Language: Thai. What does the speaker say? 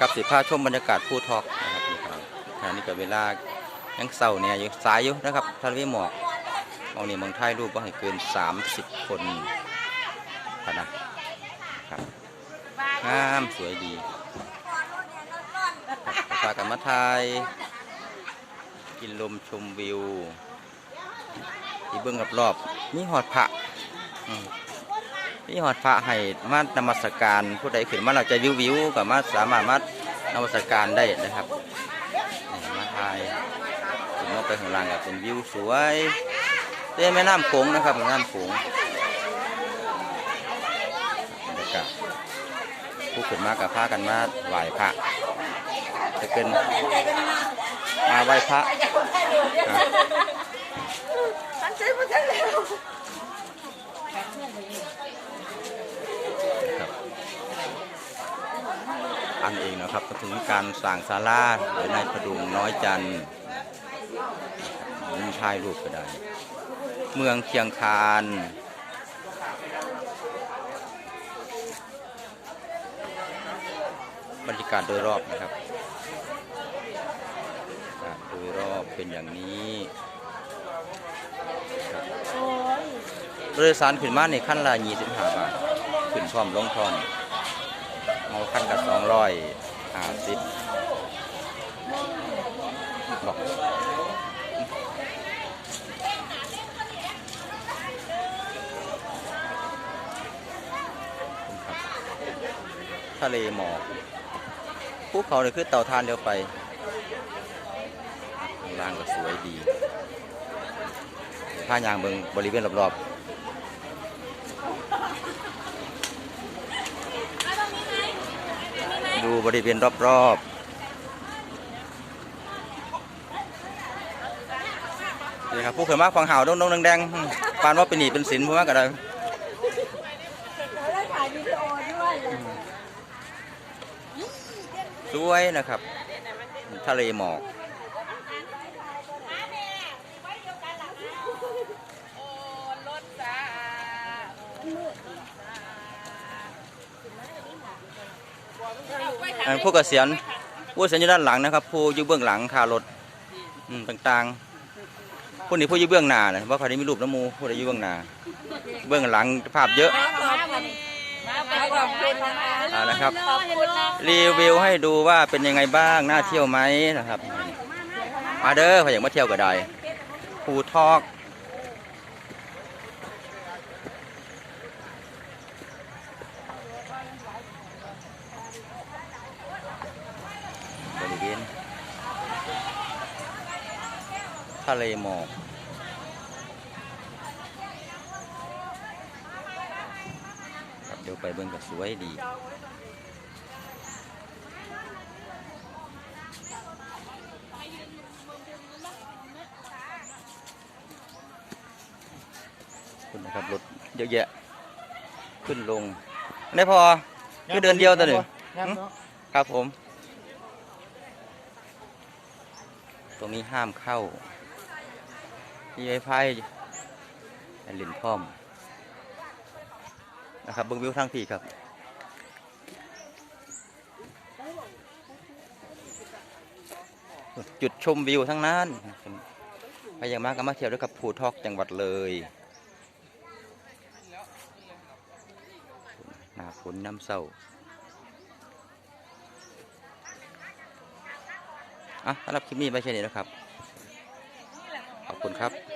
กับสิพาชมบรรยากาศภูทอกนะครับนี่ครับขณะนี้ก็เวลายังเศร้าเนี่ยอยู่สายอยู่นะครับทะเลหมอกมองนี่มองไทยรูปว่าให้เกิน 30 คนพะนะครับงามสวยดีพากันมาถ่ายกินลมชมวิวที่เบื้องรอบๆมีหอดผะอื มมีหอดผะให้มานมัสการผู้ใดขึ้นมาเราจะวิววิวกับมาสามารถมานมัสการได้นะครับมาถ่ายถึงลงไปข้างล่างก็เป็นวิวสวยเต้นแม่น้ำโขงนะครับแม่น้ำโขงบรรยากาศผู้ขึ้นมากับพากันมาไหว้พระจะเป็นมาไหว้พระอะฉันซื้อมาฉันแล้ว ครับ อันเองนะครับก็ถึงการสั่งศาลาหรือในพดุงน้อยจันทร์มุมถ่ายรูปก็ได้ เมืองเชียงคานบรรยากาศโดยรอบนะครับโดยรอบเป็นอย่างนี้โดยสารขึ้นมาในขั้นละ25บาทขึ้นพร้อมลงพร้อม เอาขั้นกับ250บอกทะเลหมอกภูเขาเนี่ยคือเต่าทานเดียวไปข้างล่างก็สวยดีผ้ายางเบิงบริเวณรอบๆ บริเวณรอบๆนี่ครับผู้เขยมาฟังห่าวดงๆแดงๆปานว่าเป็นหนีเป็นสินผู้มากก็ได้แล้วได้ถ่ายวิดีโอด้วยสวยนะครับ ทะเลหมอก ผู้เกษียณผู้เกษียณอยู่ด้านหลังนะครับ ผู้อยู่เบื้องหลังคารถต่างๆผู้นี้ผู้อยู่เบื้องหน้านะว่าใครได้มีรูปน้ำมูผู้ใดอยู่เบื้องหน้าเบื้องหลังภาพเยอะนะครับ รีวิวให้ดูว่าเป็นยังไงบ้างน่าเที่ยวไหมนะครับมาเด้อใครอยากมาเที่ยวก็ได้ภูทอกบริเวณ ทะเลหมอกครับเดี๋ยวไปเบิ่งก็สวยดีคุณนะครับรถเยอะแยะ ขึ้นลงได้พอคือเดินเดียวแต่หนึ่งงั้นเนาะครับผม ตรงนี้ห้ามเข้า ที่ไอ้ไพ่ไอ้ลินพร้อมนะครับเบิ้งวิวทางพี่ครับจุดชมวิวทั้งนั้นใครอยากมากก็มาเที่ยวด้วยกับภูทอกจังหวัดเลยหนาฝนน้ำเศร้าอะสำหรับคลิปนี้ไปแค่นี้นะครับ คุณครับ